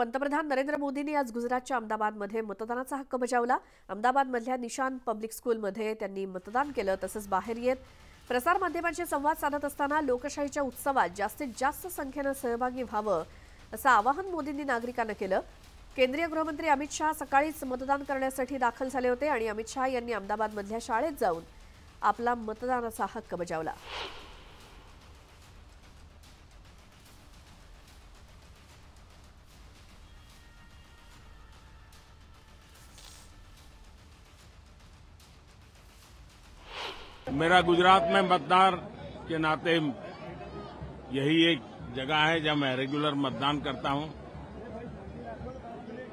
पंतप्रधान नरेंद्र मोदींनी आज गुजरातच्या अहमदाबादमध्ये मतदानाचा हक्क बजावला. अहमदाबादमधल्या निशान पब्लिक स्कूलमध्ये त्यांनी मतदान केलं तसंच बाहेर येत प्रसारमाध्यमांशी संवाद साधत असताना लोकशाहीच्या उत्सवात जास्तीत जास्त संख्येनं सहभागी व्हावं असं आवाहन मोदींनी नागरिकांना केलं. केंद्रीय गृहमंत्री अमित शहा सकाळीच मतदान करण्यासाठी दाखल झाले होते आणि अमित शहा यांनी अहमदाबादमधल्या शाळेत जाऊन आपला मतदानाचा हक्क बजावला. मेरा गुजरात में मतदान के नाते यही एक जगह है जहाँ मैं रेगुलर मतदान करता हूँ।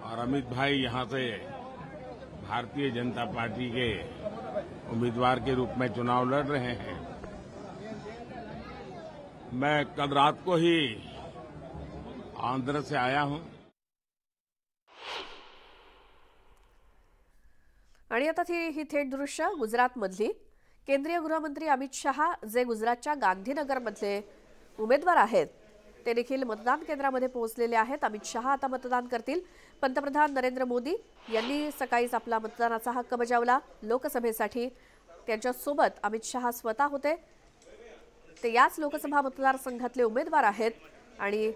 और अमित भाई यहाँ से भारतीय जनता पार्टी के उम्मीदवार के रूप में चुनाव लड़ रहे हैं। मैं कल रात को ही आंध्र से आया हूँ। आणि आता ती ही थेट दृश्य गुजरातमधली. केंद्रीय गृहमंत्री अमित शहा जे गुजरातच्या गांधीनगरमधले उमेदवार आहेत ते देखील मतदान केंद्रामध्ये पोहोचलेले आहेत. अमित शहा आता मतदान करतील. पंतप्रधान नरेंद्र मोदी यांनी सकाळीच आपला मतदानाचा हक्क बजावला. लोकसभेसाठी त्यांच्यासोबत अमित शहा स्वतः होते. ते याच लोकसभा मतदारसंघातले उमेदवार आहेत आणि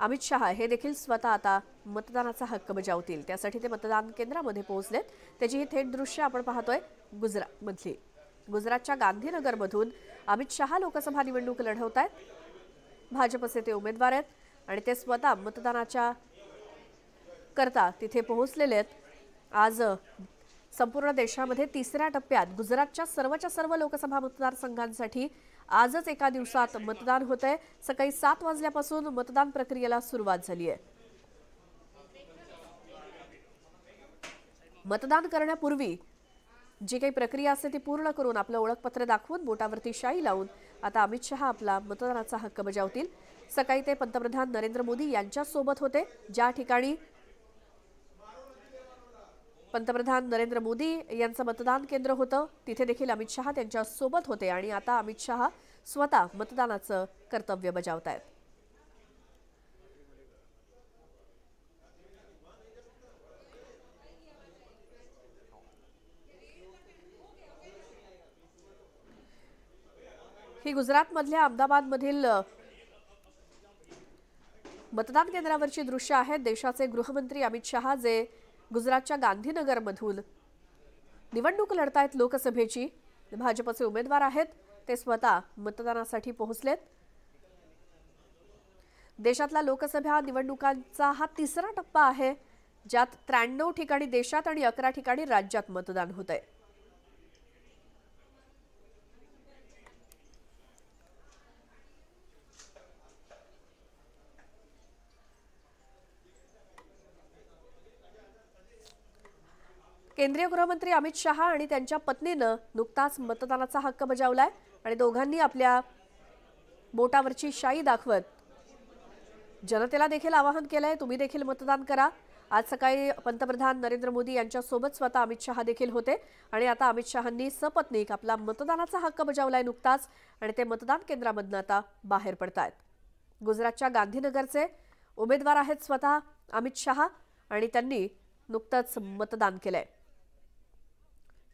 अमित शहा हे देखील स्वतः आता मतदानाचा हक्क बजावतील. त्यासाठी ते मतदान केंद्रामध्ये पोहोचलेत. त्याची ही थेट दृश्य आपण पाहतोय गुजरातमधली. गुजरातच्या गांधीनगरमधून अमित शहा लोकसभा निवडणूक लढवत आहेत भाजपचे ते उमेदवार आहेत आणि ते स्वतः मतदानाच्या करता तिथे पोहोचलेले आहेत. आज संपूर्ण देशामध्ये तिसऱ्या टप्प्यात गुजरातच्या सर्वच्या सर्व लोकसभा मतदारसंघांसाठी आजच एका दिवसात मतदान होत आहे सकाळी सात वाजल्यापासून मतदान प्रक्रियेला सुरुवात झाली आहे. मतदान करण्यापूर्वी जी काही प्रक्रिया असते ती पूर्ण करून आपलं ओळखपत्र दाखवून बोटावरती शाई लावून आता अमित शहा आपला मतदानाचा हक्क बजावतील. सकाळी ते पंतप्रधान नरेंद्र मोदी यांच्यासोबत होते. ज्या ठिकाणी पंतप्रधान नरेंद्र मोदी यांचं मतदान केंद्र होतं. तिथे देखील अमित शहा त्यांच्यासोबत होते आणि आता अमित शहा स्वतः मतदानाचं कर्तव्य बजावत आहेत ही गुजरातमधल्या अहमदाबादमधील मतदान केंद्रावरची दृश्य आहेत देशाचे गृहमंत्री अमित शहा जे गुजरातच्या गांधीनगरमधून. निवडणूक लढतायत लोकसभेची. भाजपचे उमेदवार आहेत ते स्वतः मतदानासाठी पोहोचलेत. देशातल्या लोकसभा निवडणुकांचा हा तिसरा टप्पा आहे ज्यात त्र्याण्णव ठिकाणी देशात आणि अकरा ठिकाणी राज्यात मतदान होत आहे केंद्रीय गृहमंत्री अमित शहा आणि त्यांच्या पत्नीनं नुकताच मतदानाचा हक्क बजावलाय आणि दोघांनी आपल्या बोटावरची शाई दाखवत जनतेला देखील आवाहन केलंय तुम्ही देखील मतदान करा. आज सकाळी पंतप्रधान नरेंद्र मोदी यांच्यासोबत स्वतः अमित शहा देखील होते आणि आता अमित शहांनी सपत्नीक आपला मतदानाचा हक्क बजावलाय नुकताच आणि ते मतदान केंद्रामधनं आता बाहेर पडतायत. गुजरातच्या गांधीनगरचे उमेदवार आहेत स्वतः अमित शहा आणि त्यांनी नुकतंच मतदान केलंय.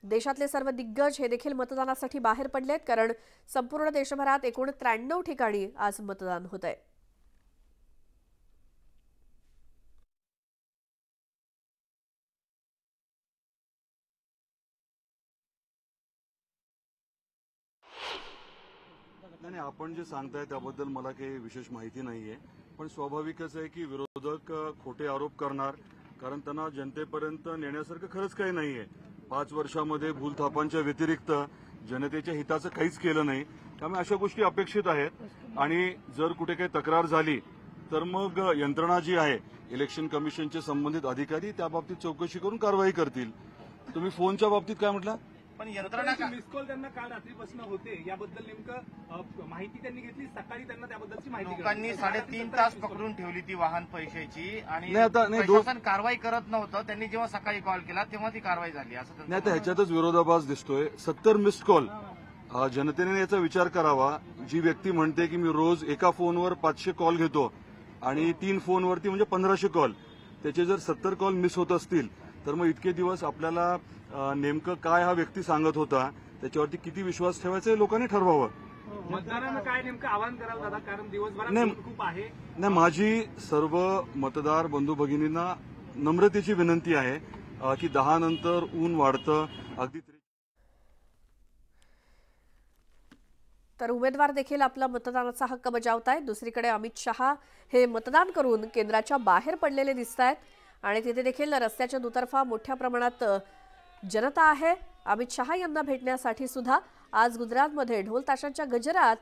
देशातले सर्व दिग्गज हे देखील मतदानासाठी बाहेर पडलेत कारण संपूर्ण देशभरात एकूण त्र्याण्णव ठिकाणी आज मतदान होत आहे नाही आपण जे सांगताय त्याबद्दल मला काही विशेष माहिती नाहीये. पण स्वाभाविकच आहे की विरोधक खोटे आरोप करणार कारण त्यांना जनतेपर्यंत नेण्यासारखं खरंच काही नाहीये. पाच वर्षामध्ये भूलथापांच्या व्यतिरिक्त जनतेच्या हिताचं काहीच केलं नाही. त्यामुळे अशा गोष्टी अपेक्षित आहेत. आणि जर कुठे काही तक्रार झाली तर मग यंत्रणा जी आहे इलेक्शन कमिशनचे संबंधित अधिकारी त्या बाबतीत चौकशी करून कारवाई करतील. तुम्ही फोनच्या बाबतीत काय म्हटलं? पण यंत्रणा का- मिस कॉल त्यांना काल रात्रीपासून होते. याबद्दल नेमकं माहिती त्यांनी घेतली. सकाळी त्यांना त्याबद्दलची माहिती लोकांनी. साडेतीन तास पकडून ठेवली ती वाहन पैशाची आणि आता- प्रशासन कारवाई करत नव्हतं. त्यांनी जेव्हा सकाळी कॉल केला तेव्हा ती कारवाई झाली. असं नाही तर ह्याच्यातच विरोधाभास दिसतोय. सत्तर मिस्ड कॉल. जनतेने याचा विचार करावा. जी व्यक्ती म्हणते की मी रोज एका फोनवर पाचशे कॉल घेतो आणि तीन फोनवरती म्हणजे पंधराशे कॉल. त्याचे जर सत्तर कॉल मिस होत असतील तर मग इतके दिवस आपल्याला नेमकं काय हा व्यक्ती सांगत होता? त्याच्यावरती किती विश्वास ठेवायचा हे लोकांनी ठरवावं. मतदारांना काय नेमकं आवाहन कराल दादा? कारण दिवसभरात खूप आहे. नाही माझी सर्व मतदार बंधू भगिनींना नम्रतेची विनंती आहे की दहा नंतर ऊन वाढतं. अगदी त्रे- तर उमेदवार देखील आपला मतदानाचा हक्क बजावतायत. दुसरीकडे अमित शहा हे मतदान करून केंद्राच्या बाहेर पडलेले दिसत आहेत आणि तिथे देखील रस्त्याच्या दुतर्फा मोठ्या प्रमाणात जनता आहे. अमित शहा यांना भेटण्यासाठी सुद्धा आज गुजरातमध्ये ढोल ताशांच्या गजरात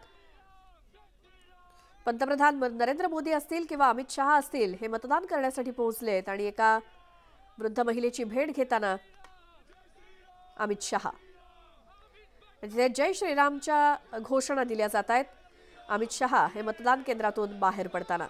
पंतप्रधान म- नरेंद्र मोदी असतील किंवा अमित शहा असतील हे मतदान करण्यासाठी पोहोचलेत आणि एका वृद्ध महिलेची भेट घेताना अमित शहा. तिथे जय श्रीरामच्या घोषणा दिल्या जात आहेत. अमित शहा हे मतदान केंद्रातून बाहेर पडताना.